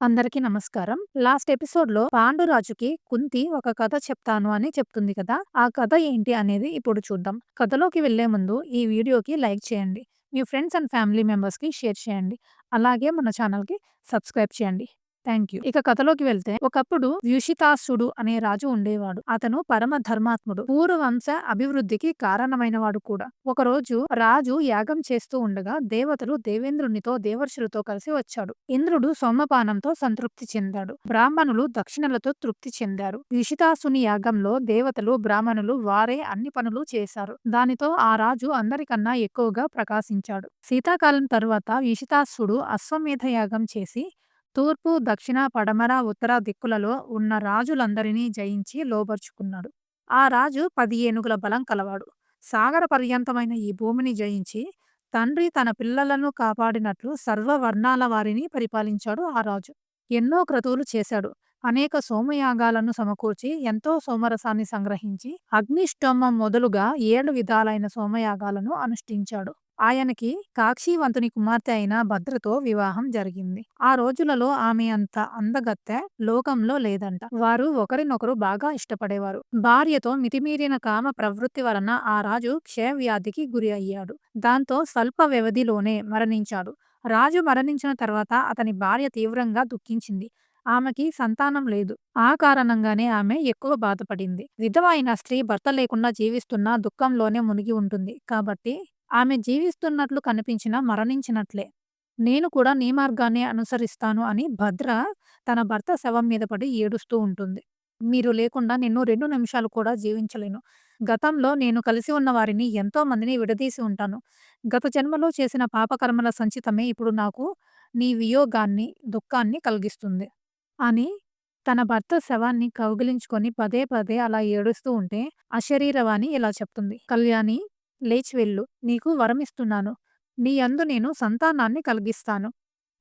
అందరికీ నమస్కారం. లాస్ట్ ఎపిసోడ్‌లో పాండురాజుకి కుంతి ఒక కథ చెప్తాను అని చెప్తుంది కదా! ఆ కథ ఏంటి అనేది ఇప్పుడు చూద్దాం. కథలోకి వెళ్ళే ముందు ఈ వీడియోకి లైక్ చేయండి. మీ ఫ్రెండ్స్ అండ్ ఫ్యామిలీ మెంబర్స్‌కి షేర్ చేయండి. అలాగే మన ఛానల్‌కి సబ్స్క్రైబ్ చేయండి. Thank you. ఇక కథలోకి వెళ్తే ఒకప్పుడు వ్యూషితాసుడు అనే రాజు ఉండేవాడు. అతను పరమ ధర్మాత్ముడు. పూర్వవంశ అభివృద్ధికి కారణమైనవాడు కూడా. ఒకరోజు రాజు యాగం చేస్తూ ఉండగా దేవతలు దేవేంద్రునితో దేవర్షులతో కలిసి వచ్చాడు. ఇంద్రుడు సోమపానంతో సంతృప్తి చెందాడు. బ్రాహ్మణులు దక్షిణలతో తృప్తి చెందారు. వ్యుషితాసుని యాగంలో దేవతలు బ్రాహ్మణులు వారే అన్ని పనులు చేశారు. దానితో ఆ రాజు అందరికన్నా ఎక్కువగా ప్రకాశించాడు. శీతాకాలం తరువాత వ్యుషితాసుడు అశ్వమేధ యాగం చేసి తూర్పు, దక్షిణ, పడమర, ఉత్తర దిక్కులలో ఉన్న రాజులందరినీ జయించి లోబర్చుకున్నాడు. ఆ రాజు పది ఏనుగుల బలం కలవాడు. సాగర పర్యంతమైన ఈ భూమిని జయించి తండ్రి తన పిల్లలను కాపాడినట్లు సర్వవర్ణాల వారిని పరిపాలించాడు ఆ రాజు. ఎన్నో క్రతువులు చేశాడు. అనేక సోమయాగాలను సమకూర్చి ఎంతో సోమరసాన్ని సంగ్రహించి అగ్నిష్టోమం మొదలుగా ఏడు విధాలైన సోమయాగాలను అనుష్ఠించాడు. ఆయనకి కాక్షీవంతుని కుమార్తె అయిన భద్రతో వివాహం జరిగింది. ఆ రోజులలో ఆమె అంత అందగత్తె లోకంలో లేదంట. వారు ఒకరినొకరు బాగా ఇష్టపడేవారు. భార్యతో మితిమీరిన కామ ప్రవృత్తి వలన ఆ రాజు క్షయవ్యాధికి గురి అయ్యాడు. దాంతో స్వల్ప వ్యవధిలోనే మరణించాడు. రాజు మరణించిన తర్వాత అతని భార్య తీవ్రంగా దుఃఖించింది. ఆమెకి సంతానం లేదు. ఆ కారణంగానే ఆమె ఎక్కువ బాధపడింది. విధవ అయిన స్త్రీ భర్త లేకుండా జీవిస్తున్నా దుఃఖంలోనే మునిగి ఉంటుంది. కాబట్టి ఆమె జీవిస్తున్నట్లు కనిపించినా మరణించినట్లే. నేను కూడా నీ మార్గాన్నే అనుసరిస్తాను అని భద్ర తన భర్త శవం మీద పడి ఏడుస్తూ ఉంటుంది. మీరు లేకుండా నేను రెండు నిమిషాలు కూడా జీవించలేను. గతంలో నేను కలిసి ఉన్న వారిని ఎంతో మందిని విడదీసి ఉంటాను. గత జన్మలో చేసిన పాపకర్మల సంచితమే ఇప్పుడు నాకు నీ వియోగాన్ని, దుఃఖాన్ని కలిగిస్తుంది. అని తన భర్త శవాన్ని కౌగిలించుకొని పదే పదే అలా ఏడుస్తూ ఉంటే అశరీరవాణి ఇలా చెప్తుంది. కళ్యాణి లేచి వెళ్ళు. నీకు వరమిస్తున్నాను. నీ యందు నేను సంతానాన్ని కలిగిస్తాను.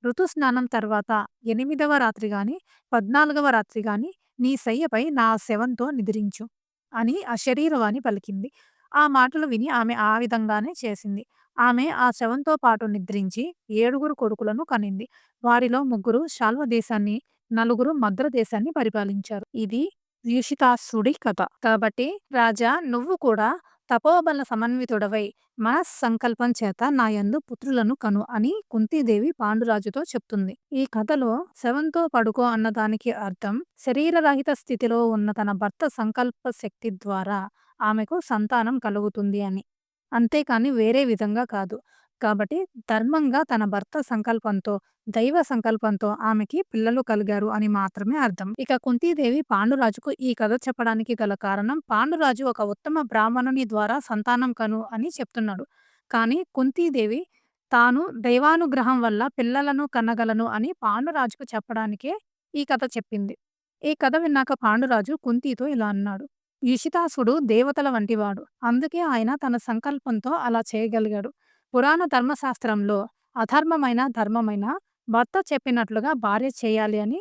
ఋతుస్నానం తర్వాత ఎనిమిదవ రాత్రి గాని, పద్నాలుగవ రాత్రి గాని నీ శయ్యపై నా శవంతో నిద్రించు అని అశరీరవాణి పలికింది. ఆ మాటలు విని ఆమె ఆ విధంగానే చేసింది. ఆమె ఆ శవంతో పాటు నిద్రించి ఏడుగురు కొడుకులను కనింది. వారిలో ముగ్గురు శాల్వ దేశాన్ని, నలుగురు మద్ర దేశాన్ని పరిపాలించారు. ఇది యుషితాసుడి కథ. కాబట్టి రాజా నువ్వు కూడా తపోబల సమన్వితుడవై మనస్సంకల్పం చేత నా యందు పుత్రులను కను అని కుంతీదేవి పాండురాజుతో చెప్తుంది. ఈ కథలో శవంతో పడుకో అన్నదానికి అర్థం శరీరరహిత స్థితిలో ఉన్న తన భర్త సంకల్ప శక్తి ద్వారా ఆమెకు సంతానం కలుగుతుంది అని. అంతేకాని వేరే విధంగా కాదు. కాబట్టి ధర్మంగా తన భర్త సంకల్పంతో, దైవ సంకల్పంతో ఆమెకి పిల్లలు కలిగారు అని మాత్రమే అర్థం. ఇక కుంతీదేవి పాండురాజుకు ఈ కథ చెప్పడానికి గల కారణం పాండురాజు ఒక ఉత్తమ బ్రాహ్మణుని ద్వారా సంతానం కను అని చెప్తున్నాడు. కానీ కుంతీదేవి తాను దైవానుగ్రహం వల్ల పిల్లలను కనగలను అని పాండురాజుకు చెప్పడానికే ఈ కథ చెప్పింది. ఈ కథ విన్నాక పాండురాజు కుంతీతో ఇలా అన్నాడు. యుషితాసుడు దేవతల వంటివాడు. అందుకే ఆయన తన సంకల్పంతో అలా చేయగలిగాడు. పురాణ ధర్మశాస్త్రంలో అధర్మమైన, ధర్మమైన భర్త చెప్పినట్లుగా భార్య చేయాలి అని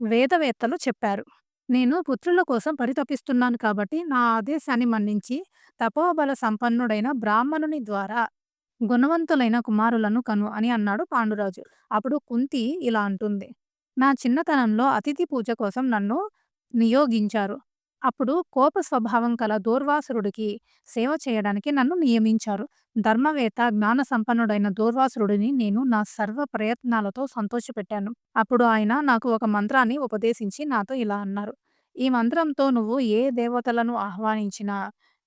వేదవేత్తలు చెప్పారు. నేను పుత్రుల కోసం పరితపిస్తున్నాను కాబట్టి నా ఆదేశాన్ని మన్నించి తపోబల సంపన్నుడైన బ్రాహ్మణుని ద్వారా గుణవంతులైన కుమారులను కను అని అన్నాడు పాండురాజు. అప్పుడు కుంతి ఇలా అంటుంది. నా చిన్నతనంలో అతిథి పూజ కోసం నన్ను నియోగించారు. అప్పుడు కోప స్వభావం కల దూర్వాసురుడికి సేవ చేయడానికి నన్ను నియమించారు. ధర్మవేత్త, జ్ఞాన సంపన్నుడైన దూర్వాసురుడిని నేను నా సర్వ ప్రయత్నాలతో సంతోషపెట్టాను. అప్పుడు ఆయన నాకు ఒక మంత్రాన్ని ఉపదేశించి నాతో ఇలా అన్నారు. ఈ మంత్రంతో నువ్వు ఏ దేవతలను ఆహ్వానించినా,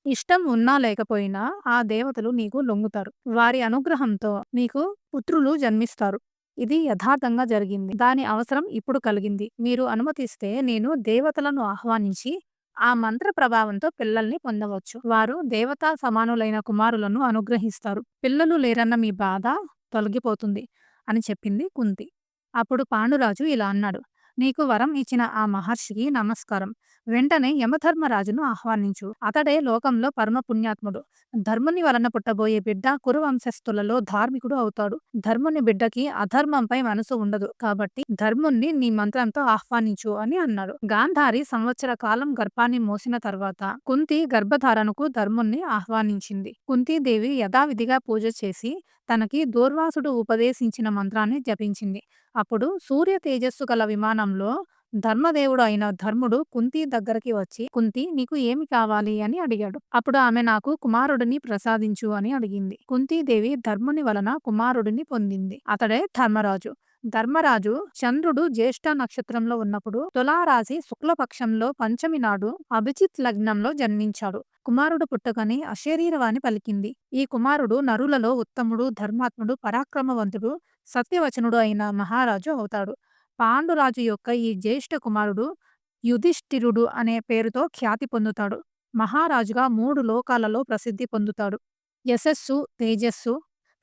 ఇష్టం ఉన్నా లేకపోయినా ఆ దేవతలు నీకు లొంగుతారు. వారి అనుగ్రహంతో నీకు పుత్రులు జన్మిస్తారు. ఇది యథార్థంగా జరిగింది. దాని అవసరం ఇప్పుడు కలిగింది. మీరు అనుమతిస్తే నేను దేవతలను ఆహ్వానించి ఆ మంత్ర ప్రభావంతో పిల్లల్ని పొందవచ్చు. వారు దేవతా సమానులైన కుమారులను అనుగ్రహిస్తారు. పిల్లలు లేరన్న మీ బాధ తొలగిపోతుంది అని చెప్పింది కుంతి. అప్పుడు పాండురాజు ఇలా అన్నాడు. నీకు వరం ఇచ్చిన ఆ మహర్షికి నమస్కారం. వెంటనే యమధర్మరాజును ఆహ్వానించు. అతడే లోకంలో పరమ పుణ్యాత్ముడు. ధర్ముని వలన పుట్టబోయే బిడ్డ కురువంశస్థులలో ధార్మికుడు అవుతాడు. ధర్ముని బిడ్డకి అధర్మంపై మనసు ఉండదు. కాబట్టి ధర్ముణ్ణి నీ మంత్రంతో ఆహ్వానించు అని అన్నాడు. గాంధారి సంవత్సర కాలం గర్భాన్ని మోసిన తర్వాత కుంతి గర్భధారణకు ధర్ముణ్ణి ఆహ్వానించింది. కుంతీదేవి యథావిధిగా పూజ చేసి తనకి దూర్వాసుడు ఉపదేశించిన మంత్రాన్ని జపించింది. అప్పుడు సూర్య తేజస్సు గల విమానం సమయంలో ధర్మదేవుడు అయిన ధర్ముడు కుంతి దగ్గరికి వచ్చి కుంతి నీకు ఏమి కావాలి? అని అడిగాడు. అప్పుడు ఆమె నాకు కుమారుడిని ప్రసాదించు అని అడిగింది. కుంతీదేవి ధర్ముని వలన కుమారుడిని పొందింది. అతడే ధర్మరాజు. ధర్మరాజు చంద్రుడు జ్యేష్ఠ నక్షత్రంలో ఉన్నప్పుడు తులారాశి శుక్లపక్షంలో పంచమి నాడు అభిజిత్ లగ్నంలో జన్మించాడు. కుమారుడు పుట్టగానే అశరీరవాణి పలికింది. ఈ కుమారుడు నరులలో ఉత్తముడు ధర్మాత్ముడు పరాక్రమవంతుడు సత్యవచనుడు అయిన మహారాజు అవుతాడు. పాండురాజు యొక్క ఈ జ్యేష్ఠ కుమారుడు యుధిష్ఠిరుడు అనే పేరుతో ఖ్యాతి పొందుతాడు. మహారాజుగా మూడు లోకాలలో ప్రసిద్ధి పొందుతాడు. యశస్సు తేజస్సు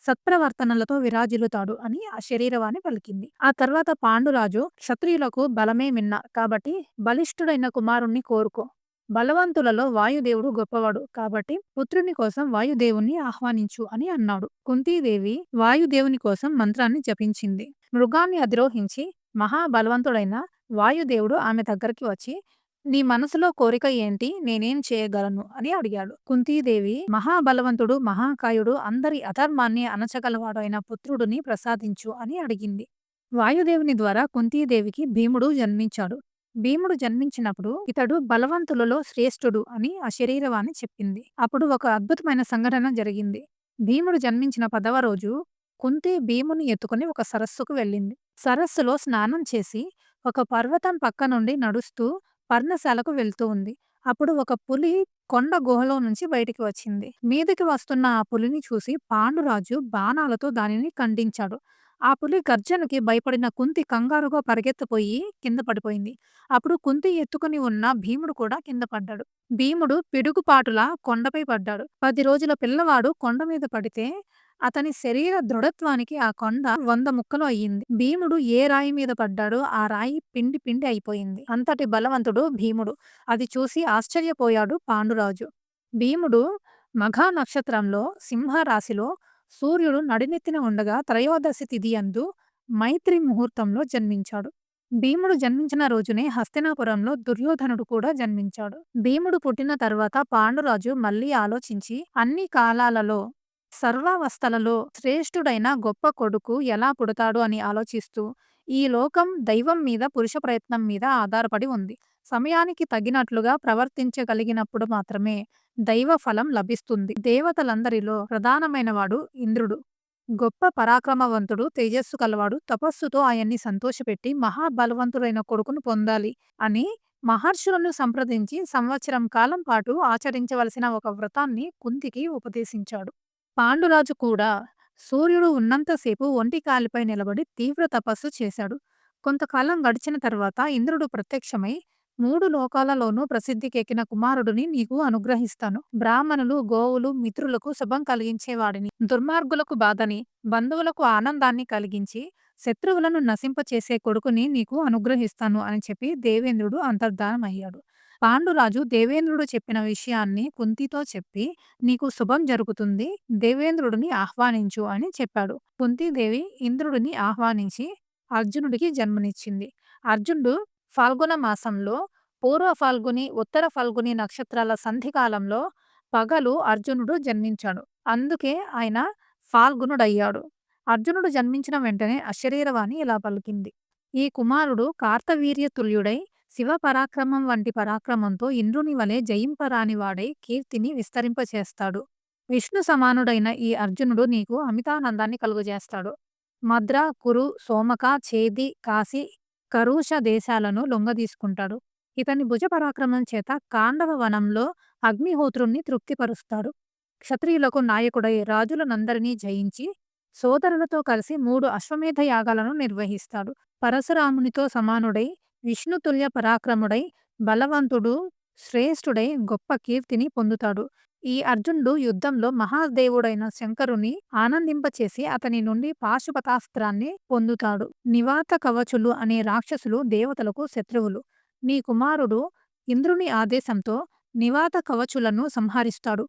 సత్ప్రవర్తనలతో విరాజిల్లుతాడు అని ఆ శరీరవాణి పలికింది. ఆ తర్వాత పాండురాజు క్షత్రియులకు బలమే మిన్న కాబట్టి బలిష్ఠుడైన కుమారుణ్ణి కోరుకో. బలవంతులలో వాయుదేవుడు గొప్పవాడు కాబట్టి పుత్రుని కోసం వాయుదేవుణ్ణి ఆహ్వానించు అని అన్నాడు. కుంతీదేవి వాయుదేవుని కోసం మంత్రాన్ని జపించింది. మృగాన్ని అధిరోహించి మహాబలవంతుడైన వాయుదేవుడు ఆమె దగ్గరికి వచ్చి నీ మనసులో కోరిక ఏంటి? నేనేం చేయగలను? అని అడిగాడు. కుంతీదేవి మహాబలవంతుడు మహాకాయుడు అందరి అధర్మాన్ని అనచగలవాడు అయిన పుత్రుడిని ప్రసాదించు అని అడిగింది. వాయుదేవుని ద్వారా కుంతీదేవికి భీముడు జన్మించాడు. భీముడు జన్మించినప్పుడు ఇతడు బలవంతులలో శ్రేష్ఠుడు అని ఆ శరీరవాణి చెప్పింది. అప్పుడు ఒక అద్భుతమైన సంఘటన జరిగింది. భీముడు జన్మించిన పదవ రోజు కుంతి భీముని ఎత్తుకుని ఒక సరస్సుకు వెళ్ళింది. సరస్సులో స్నానం చేసి ఒక పర్వతం పక్క నుండి నడుస్తూ పర్ణశాలకు వెళ్తూ ఉంది. అప్పుడు ఒక పులి కొండ గుహలో నుంచి బయటికి వచ్చింది. మీదకి వస్తున్న ఆ పులిని చూసి పాండురాజు బాణాలతో దానిని ఖండించాడు. ఆ పులి గర్జనకి భయపడిన కుంతి కంగారుగా పరిగెత్తిపోయి కింద పడిపోయింది. అప్పుడు కుంతి ఎత్తుకుని ఉన్న భీముడు కూడా కింద పడ్డాడు. భీముడు పిడుగుపాటులా కొండపై పడ్డాడు. పది రోజుల పిల్లవాడు కొండ మీద పడితే అతని శరీర దృఢత్వానికి ఆ కొండ వంద ముక్కలు అయ్యింది. భీముడు ఏ రాయి మీద పడ్డాడో ఆ రాయి పిండి పిండి అయిపోయింది. అంతటి బలవంతుడు భీముడు. అది చూసి ఆశ్చర్యపోయాడు పాండురాజు. భీముడు మఘా నక్షత్రంలో సింహరాశిలో సూర్యుడు నడినెత్తిన ఉండగా త్రయోదశి తిథి అందు మైత్రి ముహూర్తంలో జన్మించాడు. భీముడు జన్మించిన రోజునే హస్తినాపురంలో దుర్యోధనుడు కూడా జన్మించాడు. భీముడు పుట్టిన తర్వాత పాండురాజు మళ్ళీ ఆలోచించి అన్ని కాలాలలో సర్వావస్థలలో శ్రేష్ఠుడైన గొప్ప కొడుకు ఎలా పుడతాడు అని ఆలోచిస్తూ ఈ లోకం దైవం మీద పురుష ప్రయత్నం మీద ఆధారపడి ఉంది. సమయానికి తగినట్లుగా ప్రవర్తించగలిగినప్పుడు మాత్రమే దైవ ఫలం లభిస్తుంది. దేవతలందరిలో ప్రధానమైనవాడు ఇంద్రుడు. గొప్ప పరాక్రమవంతుడు తేజస్సు కలవాడు తపస్సుతో ఆయన్ని సంతోషపెట్టి మహాబలవంతుడైన కొడుకును పొందాలి అని మహర్షులను సంప్రదించి సంవత్సరం కాలం పాటు ఆచరించవలసిన ఒక వ్రతాన్ని కుంతికి ఉపదేశించాడు. పాండురాజు కూడా సూర్యుడు ఉన్నంతసేపు ఒంటి కాలిపై నిలబడి తీవ్ర తపస్సు చేశాడు. కొంతకాలం గడిచిన తర్వాత ఇంద్రుడు ప్రత్యక్షమై మూడు లోకాలలోనూ ప్రసిద్ధికెక్కిన కుమారుడిని నీకు అనుగ్రహిస్తాను. బ్రాహ్మణులు గోవులు మిత్రులకు శుభం కలిగించేవాడిని. దుర్మార్గులకు బాధని బంధువులకు ఆనందాన్ని కలిగించి శత్రువులను నశింపచేసే కొడుకుని నీకు అనుగ్రహిస్తాను అని చెప్పి దేవేంద్రుడు అంతర్ధానమయ్యాడు. పాండురాజు దేవేంద్రుడు చెప్పిన విషయాన్ని కుంతితో చెప్పి నీకు శుభం జరుగుతుంది దేవేంద్రుడిని ఆహ్వానించు అని చెప్పాడు. కుంతీదేవి ఇంద్రుడిని ఆహ్వానించి అర్జునుడికి జన్మనిచ్చింది. అర్జునుడు ఫాల్గుణ మాసంలో పూర్వ ఫాల్గుని ఉత్తర ఫాల్గుని నక్షత్రాల సంధికాలంలో పగలు అర్జునుడు జన్మించాడు. అందుకే ఆయన ఫాల్గునుడయ్యాడు అర్జునుడు జన్మించిన వెంటనే అశరీరవాణి ఇలా పలికింది. ఈ కుమారుడు కార్తవీర్య తుల్యుడై శివ పరాక్రమం వంటి పరాక్రమంతో ఇంద్రుని వలె జయింపరాని వాడై కీర్తిని విస్తరింపచేస్తాడు. విష్ణు సమానుడైన ఈ అర్జునుడు నీకు అమితానందాన్ని కలుగజేస్తాడు. మద్ర కురు సోమక చేది కాశీ కరుష దేశాలను లొంగదీసుకుంటాడు. ఇతని భుజ పరాక్రమం చేత కాండవ వనంలో అగ్నిహోత్రుణ్ణి తృప్తిపరుస్తాడు. క్షత్రియులకు నాయకుడై రాజులనందరినీ జయించి సోదరులతో కలిసి మూడు అశ్వమేధ యాగాలను నిర్వహిస్తాడు. పరశురామునితో సమానుడై విష్ణుతుల్య పరాక్రముడై బలవంతుడు శ్రేష్ఠుడై గొప్ప కీర్తిని పొందుతాడు. ఈ అర్జునుడు యుద్ధంలో మహాదేవుడైన శంకరుని ఆనందింపచేసి అతని నుండి పాశుపతాస్త్రాన్ని పొందుతాడు. నివాత కవచులు అనే రాక్షసులు దేవతలకు శత్రువులు. నీ కుమారుడు ఇంద్రుని ఆదేశంతో నివాత కవచులను సంహరిస్తాడు.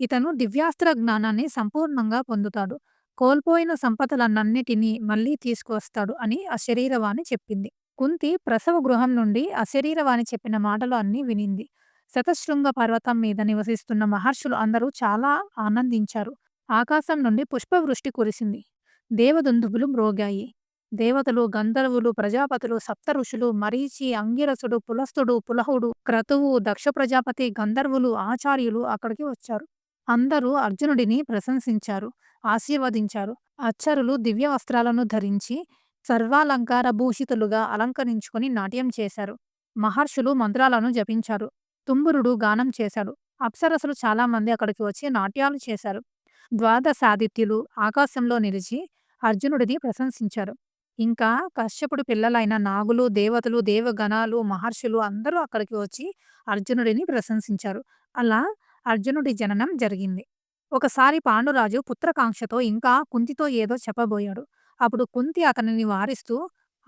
ఇతను దివ్యాస్త్ర జ్ఞానాన్ని సంపూర్ణంగా పొందుతాడు. కోల్పోయిన సంపదలన్నిటినీ మళ్ళీ తీసుకువస్తాడు అని అశరీరవాణి చెప్పింది. కుంతి ప్రసవ గృహం నుండి అశరీరవాణి చెప్పిన మాటలు అన్నీ వినింది శతశృంగ పర్వతం మీద నివసిస్తున్న మహర్షులు అందరూ చాలా ఆనందించారు ఆకాశం నుండి పుష్పవృష్టి కురిసింది దేవదుందుబులు మ్రోగాయి దేవతలు, గంధర్వులు, ప్రజాపతులు, సప్త ఋషులు మరీచి, అంగిరసుడు, పులస్తుడు, పులహుడు, క్రతువు, దక్ష ప్రజాపతి, గంధర్వులు, ఆచార్యులు అక్కడికి వచ్చారు. అందరూ అర్జునుడిని ప్రశంసించారు, ఆశీర్వదించారు. అచ్చరులు దివ్య వస్త్రాలను ధరించి సర్వాలంకార భూషితులుగా అలంకరించుకుని నాట్యం చేశారు. మహర్షులు మంత్రాలను జపించారు. తుంబురుడు గానం చేశాడు. అప్సరసులు చాలామంది అక్కడికి వచ్చి నాట్యాలు చేశారు. ద్వాదశాదిత్యులు ఆకాశంలో నిలిచి అర్జునుడిని ప్రశంసించారు. ఇంకా కశ్యపుడు పిల్లలైన నాగులు, దేవతలు, దేవగణాలు, మహర్షులు అందరూ అక్కడికి వచ్చి అర్జునుడిని ప్రశంసించారు. అలా అర్జునుడి జననం జరిగింది. ఒకసారి పాండురాజు పుత్రకాంక్షతో ఇంకా కుంతితో ఏదో చెప్పబోయాడు. అప్పుడు కుంతి అతనిని వారిస్తూ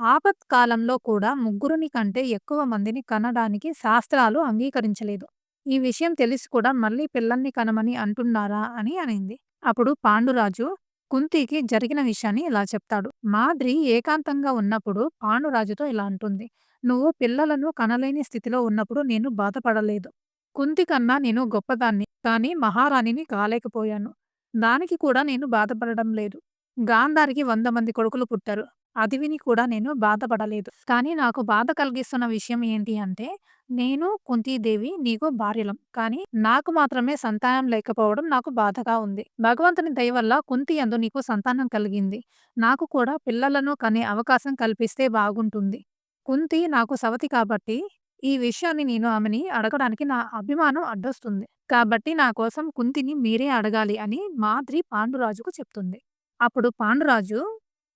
ఆపత్కాలంలో కూడా ముగ్గురుని కంటే ఎక్కువ మందిని కనడానికి శాస్త్రాలు అంగీకరించలేదు. ఈ విషయం తెలిసి కూడా మళ్ళీ పిల్లల్ని కనమని అంటున్నారా అని అనింది. అప్పుడు పాండురాజు కుంతికి జరిగిన విషయాన్ని ఇలా చెప్తాడు. మాద్రి ఏకాంతంగా ఉన్నప్పుడు పాండురాజుతో ఇలా అంటుంది. నువ్వు పిల్లలను కనలేని స్థితిలో ఉన్నప్పుడు నేను బాధపడలేదు. కుంతి కన్నా నేను గొప్పదాన్ని కానీ మహారాణిని కాలేకపోయాను. దానికి కూడా నేను బాధపడడం లేదు. గాంధారికి వంద మంది కొడుకులు పుట్టారు. అది విని కూడా నేను బాధపడలేదు. కానీ నాకు బాధ కలిగిస్తున్న విషయం ఏంటి అంటే నేను కుంతీదేవి నీకు భార్యలం. కానీ నాకు మాత్రమే సంతానం లేకపోవడం నాకు బాధగా ఉంది. భగవంతుని దయ వల్ల కుంతి అందు నీకు సంతానం కలిగింది. నాకు కూడా పిల్లలను కనే అవకాశం కల్పిస్తే బాగుంటుంది. కుంతి నాకు సవతి కాబట్టి ఈ విషయాన్ని నేను ఆమెని అడగడానికి నా అభిమానం అడ్డొస్తుంది. కాబట్టి నా కోసం కుంతిని మీరే అడగాలి అని మాద్రి పాండురాజుకు చెప్తుంది. అప్పుడు పాండురాజు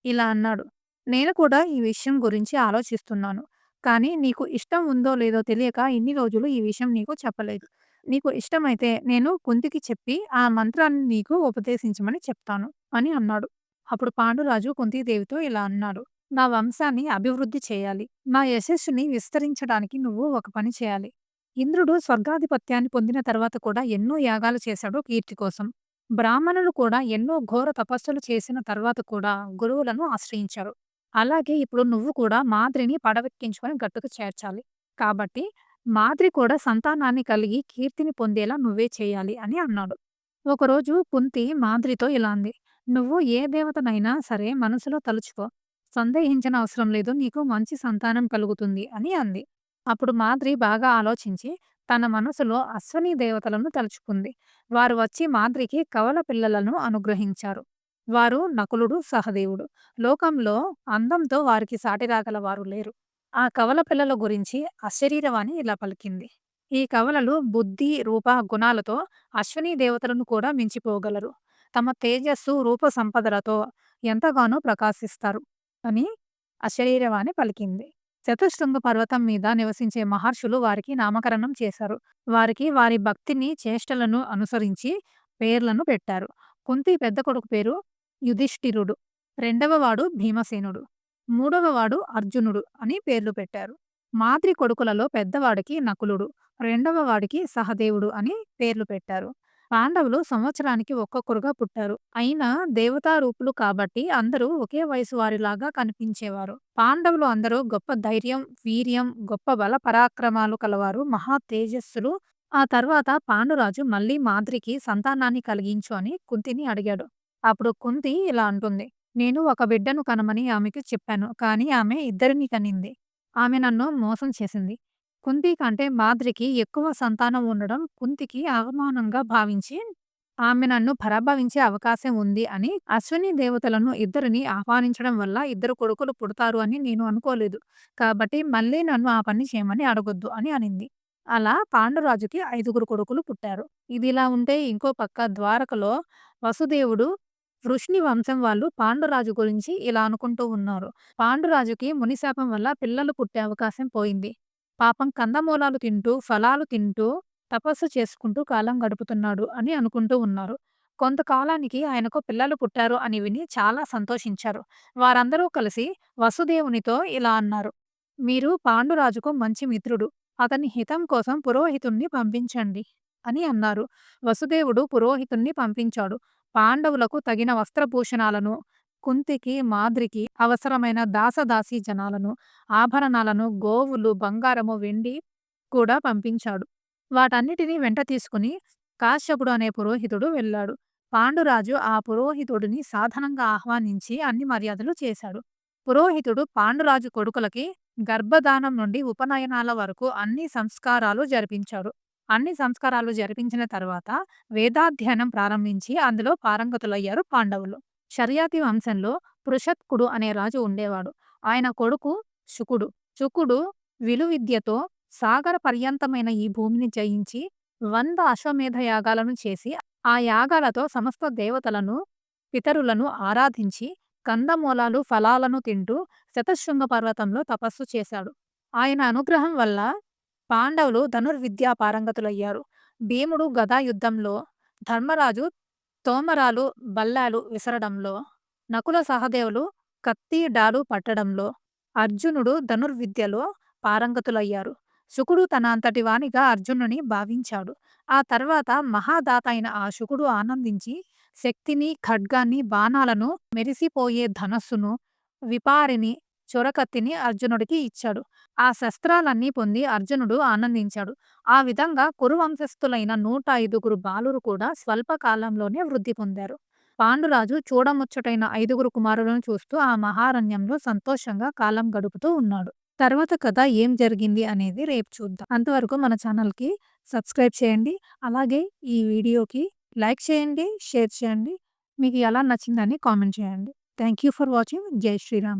ఇలా అన్నాడు. నేను కూడా ఈ విషయం గురించి ఆలోచిస్తున్నాను. కానీ నీకు ఇష్టం ఉందో లేదో తెలియక ఇన్ని రోజులు ఈ విషయం నీకు చెప్పలేదు. నీకు ఇష్టమైతే నేను కుంతికి చెప్పి ఆ మంత్రాన్ని నీకు ఉపదేశించమని చెప్తాను అని అన్నాడు. అప్పుడు పాండురాజు కుంతీదేవితో ఇలా అన్నాడు. నా వంశాన్ని అభివృద్ధి చేయాలి. నా యశస్సుని విస్తరించడానికి నువ్వు ఒక పని చేయాలి. ఇంద్రుడు స్వర్గాధిపత్యాన్ని పొందిన తర్వాత కూడా ఎన్నో యాగాలు చేశాడు కీర్తి కోసం. బ్రాహ్మణులు కూడా ఎన్నో ఘోర తపస్సులు చేసిన తర్వాత కూడా గురువులను ఆశ్రయించారు. అలాగే ఇప్పుడు నువ్వు కూడా మాద్రిని పడవెక్కించుకొని గట్టుకు చేర్చాలి. కాబట్టి మాద్రి కూడా సంతానాన్ని కలిగి కీర్తిని పొందేలా నువ్వే చేయాలి అని అన్నాడు. ఒకరోజు కుంతి మాద్రితో ఇలా అంది. నువ్వు ఏ దేవతనైనా సరే మనసులో తలుచుకో. సందేహించిన అవసరం లేదు నీకు మంచి సంతానం కలుగుతుంది అని అంది. అప్పుడు మాద్రి బాగా ఆలోచించి తన మనసులో అశ్వనీ దేవతలను తలుచుకుంది. వారు వచ్చి మాద్రికి కవల పిల్లలను అనుగ్రహించారు. వారు నకులుడు, సహదేవుడు. లోకంలో అందంతో వారికి సాటిరాగల వారు లేరు. ఆ కవల పిల్లల గురించి అశరీరవాణి ఇలా పలికింది. ఈ కవలలు బుద్ధి, రూప, గుణాలతో అశ్వనీ దేవతలను కూడా మించిపోగలరు. తమ తేజస్సు, రూప సంపదలతో ఎంతగానో ప్రకాశిస్తారు అని అశరీరవాణి పలికింది. చతుశృంగ పర్వతం మీద నివసించే మహర్షులు వారికి నామకరణం చేశారు. వారికి వారి భక్తిని, చేష్టలను అనుసరించి పేర్లను పెట్టారు. కుంతి పెద్ద కొడుకు పేరు యుధిష్ఠిరుడు. రెండవ వాడు భీమసేనుడు. మూడవవాడు అర్జునుడు అని పేర్లు పెట్టారు. మాద్రి కొడుకులలో పెద్దవాడికి నకులుడు. రెండవ వాడికి సహదేవుడు అని పేర్లు పెట్టారు. పాండవులు సంవత్సరానికి ఒక్కొక్కరుగా పుట్టారు. అయినా దేవతా రూపులు కాబట్టి అందరూ ఒకే వయసు వారిలాగా కనిపించేవారు. పాండవులు అందరూ గొప్ప ధైర్యం, వీర్యం, గొప్ప బల పరాక్రమాలు కలవారు, మహా తేజస్సులు. ఆ తర్వాత పాండురాజు మళ్ళీ మాద్రికి సంతానాన్ని కలిగించు అని కుంతిని అడిగాడు. అప్పుడు కుంతి ఇలా అంటుంది. నేను ఒక బిడ్డను కనమని ఆమెకు చెప్పాను. కానీ ఆమె ఇద్దరిని కనింది. ఆమె నన్ను మోసం చేసింది. కుంతి కంటే మాద్రికి ఎక్కువ సంతానం ఉండడం కుంతికి అవమానంగా భావించి ఆమె నన్ను పరాభవించే అవకాశం ఉంది అని అశ్విని దేవతలను ఇద్దరిని ఆహ్వానించడం వల్ల ఇద్దరు కొడుకులు పుడతారు అని నేను అనుకోలేదు. కాబట్టి మళ్ళీ నన్ను ఆ పని చేయమని అడగొద్దు అని అనింది. అలా పాండురాజుకి ఐదుగురు కొడుకులు పుట్టారు. ఇదిలా ఉంటే ఇంకో పక్క ద్వారకలో వసుదేవుడు, వృష్ణి వంశం వాళ్ళు పాండురాజు గురించి ఇలా అనుకుంటూ ఉన్నారు. పాండురాజుకి మునిశాపం వల్ల పిల్లలు పుట్టే అవకాశం పోయింది. పాపం కందమూలాలు తింటూ, ఫలాలు తింటూ, తపస్సు చేసుకుంటూ కాలం గడుపుతున్నాడు అని అనుకుంటూ ఉన్నారు. కొంతకాలానికి ఆయనకు పిల్లలు పుట్టారు అని విని చాలా సంతోషించారు. వారందరూ కలిసి వసుదేవునితో ఇలా అన్నారు. మీరు పాండురాజుకు మంచి మిత్రుడు. అతని హితం కోసం పురోహితుణ్ణి పంపించండి అని అన్నారు. వసుదేవుడు పురోహితుణ్ణి పంపించాడు. పాండవులకు తగిన వస్త్రభూషణాలను, కుంతికి, మాద్రికి అవసరమైన దాసదాసీ జనాలను, ఆభరణాలను, గోవులు, బంగారము, వెండి కూడా పంపించాడు. వాటన్నిటినీ వెంట తీసుకుని కాశ్యపుడు అనే పురోహితుడు వెళ్ళాడు. పాండురాజు ఆ పురోహితుడిని సాధనంగా ఆహ్వానించి అన్ని మర్యాదలు చేశాడు. పురోహితుడు పాండురాజు కొడుకులకి గర్భధానం నుండి ఉపనయనాల వరకు అన్ని సంస్కారాలు జరిపించాడు. అన్ని సంస్కారాలు జరిపించిన తర్వాత వేదాధ్యయనం ప్రారంభించి అందులో పారంగతులయ్యారు పాండవులు. శర్యాతి వంశంలో పృషత్కుడు అనే రాజు ఉండేవాడు. ఆయన కొడుకు శుకుడు. శుకుడు విలువిద్యతో సాగర పర్యంతమైన ఈ భూమిని జయించి వంద అశ్వమేధ యాగాలను చేసి ఆ యాగాలతో సమస్త దేవతలను పితరులను ఆరాధించి కందమూలాలు ఫలాలను తింటూ శతశృంగ పర్వతంలో తపస్సు చేశాడు. ఆయన అనుగ్రహం వల్ల పాండవులు ధనుర్విద్యా పారంగతులయ్యారు. భీముడు గదా యుద్ధంలో, ధర్మరాజు తోమరాలు బల్లాలు విసరడంలో, నకుల సహదేవులు కత్తి డాలు పట్టడంలో, అర్జునుడు ధనుర్విద్యలో పారంగతులయ్యారు. శుకుడు తన అంతటి వానిగా అర్జునుని భావించాడు. ఆ తర్వాత మహాదాత అయిన ఆ శుకుడు ఆనందించి శక్తిని, ఖడ్గాన్ని, బాణాలను, మెరిసిపోయే ధనస్సును, విపారిని, చొరకత్తిని అర్జునుడికి ఇచ్చాడు. ఆ శస్త్రాలన్నీ పొంది అర్జునుడు ఆనందించాడు. ఆ విధంగా కురువంశస్థులైన నూట ఐదుగురు బాలురు కూడా స్వల్పకాలంలోనే వృద్ధి పొందారు. పాండురాజు చూడముచ్చటైన ఐదుగురు కుమారులను చూస్తూ ఆ మహారణ్యంలో సంతోషంగా కాలం గడుపుతూ ఉన్నాడు. తర్వాత కథ ఏం జరిగింది అనేది రేపు చూద్దాం. అంతవరకు మన ఛానల్‌కి సబ్స్క్రైబ్ చేయండి. అలాగే ఈ వీడియోకి లైక్ చేయండి, షేర్ చేయండి. మీకు ఎలా నచ్చిందని కామెంట్ చేయండి. Thank you for watching. జై శ్రీరామ్.